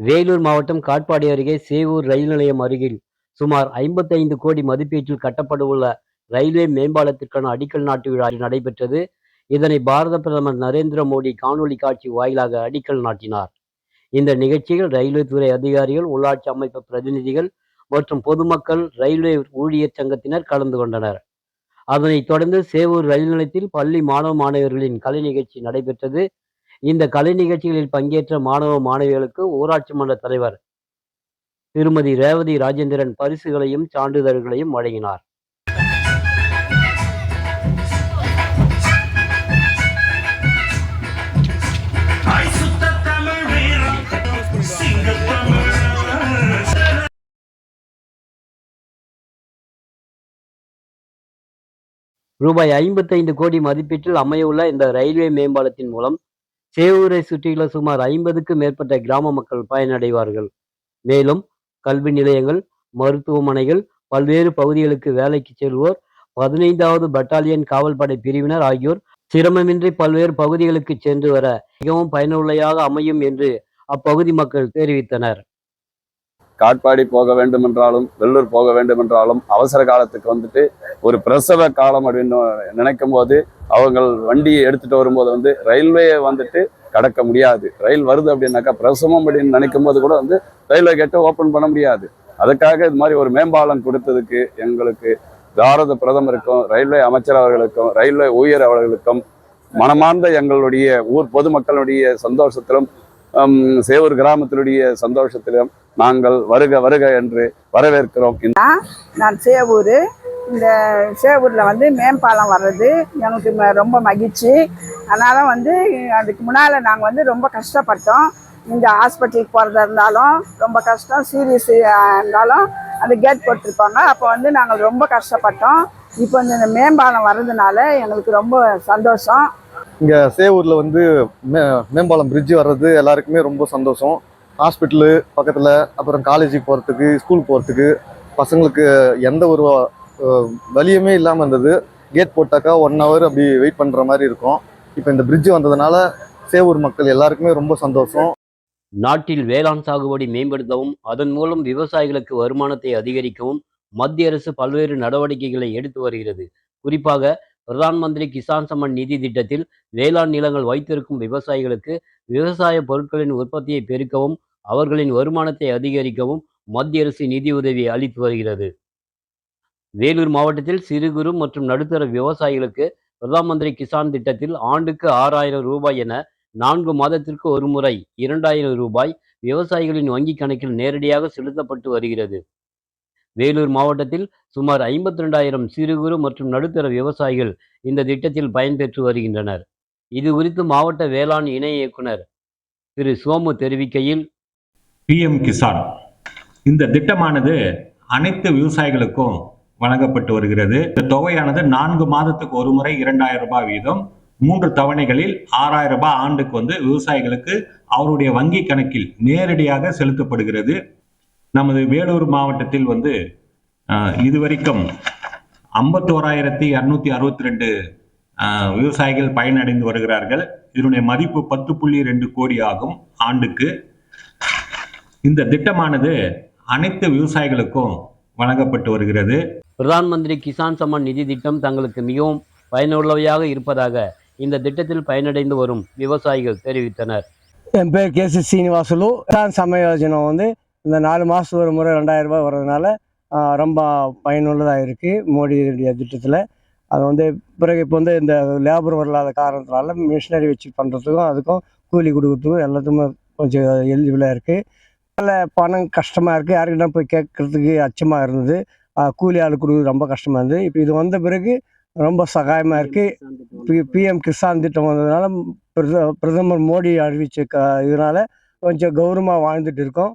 வேலூர் மாவட்டம் காட்பாடி அருகே சேவூர் ரயில் நிலையம் அருகில் சுமார் 55 கோடி மதிப்பீட்டில் கட்டப்படவுள்ள ரயில்வே மேம்பாலத்திற்கான அடிக்கல் நாட்டு விழா நடைபெற்றது. இதனை பாரத பிரதமர் நரேந்திர மோடி காணொலி காட்சி வாயிலாக அடிக்கல் நாட்டினார். இந்த நிகழ்ச்சியில் ரயில்வே துறை அதிகாரிகள் உள்ளாட்சி அமைப்பு பிரதிநிதிகள் மற்றும் பொதுமக்கள் ரயில்வே ஊழியர் சங்கத்தினர் கலந்து கொண்டனர். அதனைத் தொடர்ந்து சேவூர் ரயில் நிலையத்தில் பள்ளி மாணவ மாணவர்களின் கலை நிகழ்ச்சி நடைபெற்றது. இந்த கலை நிகழ்ச்சிகளில் பங்கேற்ற மாணவ மாணவிகளுக்கு ஊராட்சி மன்ற தலைவர் திருமதி ரேவதி ராஜேந்திரன் பரிசுகளையும் சான்றிதழ்களையும் வழங்கினார். ரூபாய் ஐம்பத்தைந்து கோடி மதிப்பீட்டில் அமையவுள்ள இந்த ரயில்வே மேம்பாலத்தின் மூலம் சேவூரை சுற்றியுள்ள சுமார் ஐம்பதுக்கு மேற்பட்ட கிராம மக்கள் பயனடைவார்கள். மேலும் கல்வி நிலையங்கள் மருத்துவமனைகள் பல்வேறு பகுதிகளுக்கு வேலைக்கு செல்வோர் பதினைந்தாவது பட்டாலியன் காவல்படை பிரிவினர் ஆகியோர் சிரமமின்றி பல்வேறு பகுதிகளுக்கு சென்று வர மிகவும் பயனுள்ளதாக அமையும் என்று அப்பகுதி மக்கள் தெரிவித்தனர். காட்பாடி போக வேண்டும் என்றாலும் வெள்ளூர் போக வேண்டும் என்றாலும் அவசர காலத்துக்கு வந்துட்டு ஒரு பிரசவ காலம் அப்படின்னு நினைக்கும் போது அவங்கள் வண்டியை எடுத்துட்டு வரும்போது வந்து ரயில்வே வந்துட்டு கடக்க முடியாது. ரயில் வருது அப்படின்னாக்கா பிரசவம் அப்படின்னு நினைக்கும் போது கூட வந்து ரயில்வே கேட்டை ஓப்பன் பண்ண முடியாது. அதுக்காக இது மாதிரி ஒரு மேம்பாலம் கொடுத்ததுக்கு எங்களுக்கு பாரத பிரதமருக்கும் ரயில்வே அமைச்சர் அவர்களுக்கும் ரயில்வே ஊழியர் அவர்களுக்கும் மனமார்ந்த எங்களுடைய ஊர் பொதுமக்களுடைய சந்தோஷத்திலும் சேவூர் கிராமத்தினுடைய சந்தோஷத்திலும் நாங்கள் வருக வருக என்று வரவேற்கிறோம். நான் சேவூர். இந்த சேவூரில் வந்து மேம்பாலம் வர்றது எங்களுக்கு ம- ரொம்ப மகிழ்ச்சி. அதனால் வந்து அதுக்கு முன்னால் நாங்கள் வந்து ரொம்ப கஷ்டப்பட்டோம். இந்த ஹாஸ்பிட்டலுக்கு போகிறதா இருந்தாலும் ரொம்ப கஷ்டம். சீரியஸ் இருந்தாலும் அந்த கேட் போட்டிருப்பாங்க. அப்போ வந்து நாங்கள் ரொம்ப கஷ்டப்பட்டோம். இப்போ இந்த மேம்பாலம் வர்றதுனால எங்களுக்கு ரொம்ப சந்தோஷம். இங்கே சேவூரில் வந்து மே மேம்பாலம் பிரிட்ஜு வர்றது எல்லாருக்குமே ரொம்ப சந்தோஷம். ஹாஸ்பிட்டலு பக்கத்தில் அப்புறம் காலேஜுக்கு போகிறதுக்கு ஸ்கூல் போகிறதுக்கு பசங்களுக்கு எந்த ஒரு வழியுமே வலியுமே இல்லாமல் இருந்தது. கேட் போட்டாக்கா ஒன் ஹவர் அப்படி வெயிட் பண்ணுற மாதிரி இருக்கும். இப்போ இந்த பிரிட்ஜு வந்ததுனால சேவூர் மக்கள் எல்லாருக்குமே ரொம்ப சந்தோஷம். நாட்டில் வேளாண் சாகுபடி மேம்படுத்தவும் அதன் மூலம் விவசாயிகளுக்கு வருமானத்தை அதிகரிக்கவும் மத்திய அரசு பல்வேறு நடவடிக்கைகளை எடுத்து வருகிறது. குறிப்பாக பிரதான் மந்திரி கிசான் சம்மன் நிதி திட்டத்தில் வேளாண் நிலங்கள் வைத்திருக்கும் விவசாயிகளுக்கு விவசாய பொருட்களின் உற்பத்தியை பெருக்கவும் அவர்களின் வருமானத்தை அதிகரிக்கவும் மத்திய அரசு நிதி உதவி அளித்து வருகிறது. வேலூர் மாவட்டத்தில் சிறு குறு மற்றும் நடுத்தர விவசாயிகளுக்கு பிரதான் மந்திரி கிசான் திட்டத்தில் ஆண்டுக்கு ஆறாயிரம் ரூபாய் என நான்கு மாதத்திற்கு ஒரு முறை இரண்டாயிரம் ரூபாய் விவசாயிகளின் வங்கி கணக்கில் நேரடியாக செலுத்தப்பட்டு வருகிறது. வேலூர் மாவட்டத்தில் சுமார் ஐம்பத்தி ரெண்டாயிரம் சிறு குறு மற்றும் நடுத்தர விவசாயிகள் இந்த திட்டத்தில் பயன்பெற்று வருகின்றனர். இது குறித்து மாவட்ட வேளாண் இணை இயக்குனர் திரு. சோமு தெரிவிக்கையில் பிஎம் கிசான் இந்த திட்டமானது அனைத்து விவசாயிகளுக்கும் வழங்கப்பட்டு வருகிறது. இந்த தொகையானது நான்கு மாதத்துக்கு ஒரு முறை இரண்டாயிரம் ரூபாய் வீதம் மூன்று தவணைகளில் ஆறாயிரம் ரூபாய் ஆண்டுக்கு வந்து விவசாயிகளுக்கு அவருடைய வங்கி கணக்கில் நேரடியாக செலுத்தப்படுகிறது. நமது வேலூர் மாவட்டத்தில் வந்து இதுவரைக்கும் ஐம்பத்தோராயிரத்தி இரநூத்தி அறுபத்தி ரெண்டு விவசாயிகள் பயனடைந்து வருகிறார்கள். இதனுடைய மதிப்பு பத்து புள்ளி ரெண்டு கோடி ஆகும் ஆண்டுக்கு. இந்த திட்டமானது அனைத்து விவசாயிகளுக்கும் வழங்கப்பட்டு வருகிறது. பிரதான் மந்திரி கிசான் சம்மான் நிதி திட்டம் தங்களுக்கு மிகவும் பயனுள்ளவையாக இருப்பதாக இந்த திட்டத்தில் பயனடைந்து வரும் விவசாயிகள் தெரிவித்தனர். என் பேர் கேசி சீனிவாசுலு. கிசான் சமய யோஜனை வந்து இந்த நாலு மாதத்துக்கு ஒரு முறை ரெண்டாயிரரூபா வர்றதுனால ரொம்ப பயனுள்ளதாக இருக்குது மோடியுடைய திட்டத்தில். அது வந்து பிறகு இப்போ வந்து இந்த லேபர் வரலாத காரணத்தினால மிஷினரி வச்சு பண்ணுறதுக்கும் அதுக்கும் கூலி கொடுக்கறதுக்கும் எல்லாத்துக்குமே கொஞ்சம் எலிஜிபிளாக இருக்குது அதில் பணம் கஷ்டமாக இருக்குது யாருக்கிட்ட போய் கேட்குறதுக்கு அச்சமாக இருந்தது. கூலி ஆள் கொடுக்குறது ரொம்ப கஷ்டமாக இருந்தது. இப்போ இது வந்த பிறகு ரொம்ப சகாயமாக இருக்குது பி பிஎம் கிசான் திட்டம் வந்ததுனால பிரத- பிரதமர் மோடி அறிவித்த க இதனால் கொஞ்சம் கௌரவமாக வாழ்ந்துட்டு இருக்கோம்.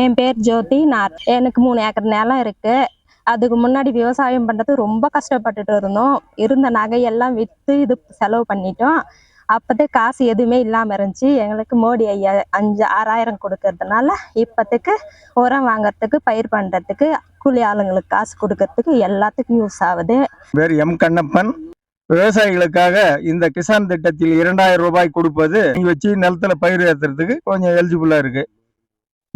என் பேர் ஜோதி. நான் எனக்கு மூணு ஏக்கர் நிலம் இருக்கு. அதுக்கு முன்னாடி விவசாயம் பண்ணுறது ரொம்ப கஷ்டப்பட்டுட்டு இருந்தோம். இருந்த நகையெல்லாம் விற்று இது செலவு பண்ணிட்டோம். அப்போதே காசு எதுவுமே இல்லாமல் இருந்துச்சு. எங்களுக்கு மோடி ஐயா அஞ்சு ஆறாயிரம் கொடுக்கறதுனால இப்போத்துக்கு உரம் வாங்குறதுக்கு பயிர் பண்ணுறதுக்கு கூலி ஆளுங்களுக்கு காசு கொடுக்கறதுக்கு எல்லாத்துக்கும் யூஸ் ஆகுது. பேர் எம் கண்ணப்பன். விவசாயிகளுக்காக இந்த கிசான் திட்டத்தில் இரண்டாயிரம் ரூபாய் கொடுப்பது வச்சு நிலத்துல பயிர் ஏற்றுறதுக்கு கொஞ்சம் எலிஜிபிளா இருக்கு.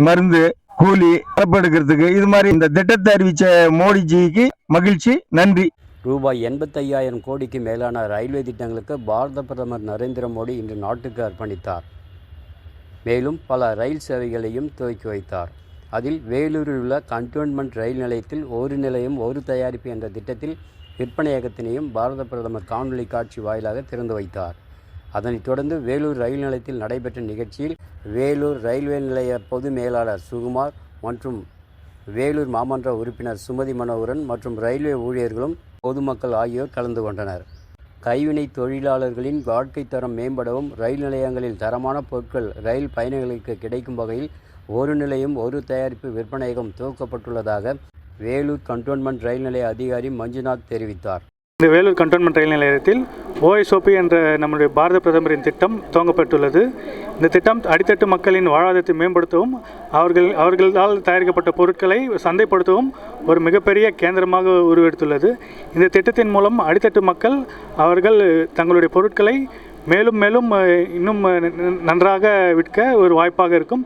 மருந்து கூலி எடுக்கிறதுக்கு இது மாதிரி இந்த திட்டத்தை அறிவிச்ச மோடிஜிக்கு மகிழ்ச்சி நன்றி. ரூபாய் எண்பத்தையாயிரம் கோடிக்கு மேலான ரயில்வே திட்டங்களுக்கு பாரத பிரதமர் நரேந்திர மோடி இன்று நாட்டுக்கு அர்ப்பணித்தார். மேலும் பல ரயில் சேவைகளையும் துவக்கி வைத்தார். அதில் வேலூரில் உள்ள கண்டோன்மெண்ட் ரயில் நிலையத்தில் ஒரு நிலையம் ஒரு தயாரிப்பு என்ற திட்டத்தில் விற்பனையகத்தினையும் பாரத பிரதமர் காணொலி காட்சி வாயிலாக திறந்து வைத்தார். அதனைத் தொடர்ந்து வேலூர் ரயில் நிலையத்தில் நடைபெற்ற நிகழ்ச்சியில் வேலூர் ரயில்வே நிலைய பொது மேலாளர் சுகுமார் மற்றும் வேலூர் மாமன்ற உறுப்பினர் சுமதி மனோகரன் மற்றும் ரயில்வே ஊழியர்களும் பொதுமக்கள் ஆகியோர் கலந்து கொண்டனர். கைவினை தொழிலாளர்களின் வாழ்க்கை தரம் மேம்படவும் ரயில் நிலையங்களில் தரமான பொருட்கள் ரயில் பயணிகளுக்கு கிடைக்கும் வகையில் ஒரு நிலையம் ஒரு தயாரிப்பு விற்பனையகம் துவக்கப்பட்டுள்ளதாக வேலூர் கண்டோன்மெண்ட் ரயில் நிலைய அதிகாரி மஞ்சுநாத் தெரிவித்தார். இந்த வேலூர் கண்டோன்மெண்ட் ரயில் நிலையத்தில் ஓஎஸ்ஓபி என்ற நம்முடைய பாரத பிரதமரின் திட்டம் துவங்கப்பட்டுள்ளது. இந்த திட்டம் அடித்தட்டு மக்களின் வாழ்வாதாரத்தை மேம்படுத்தவும் அவர்கள் அவர்களால் தயாரிக்கப்பட்ட பொருட்களை சந்தைப்படுத்தவும் ஒரு மிகப்பெரிய கேந்திரமாக உருவெடுத்துள்ளது. இந்த திட்டத்தின் மூலம் அடித்தட்டு மக்கள் அவர்கள் தங்களுடைய பொருட்களை மேலும் மேலும் இன்னும் நன்றாக விற்க ஒரு வாய்ப்பாக இருக்கும்.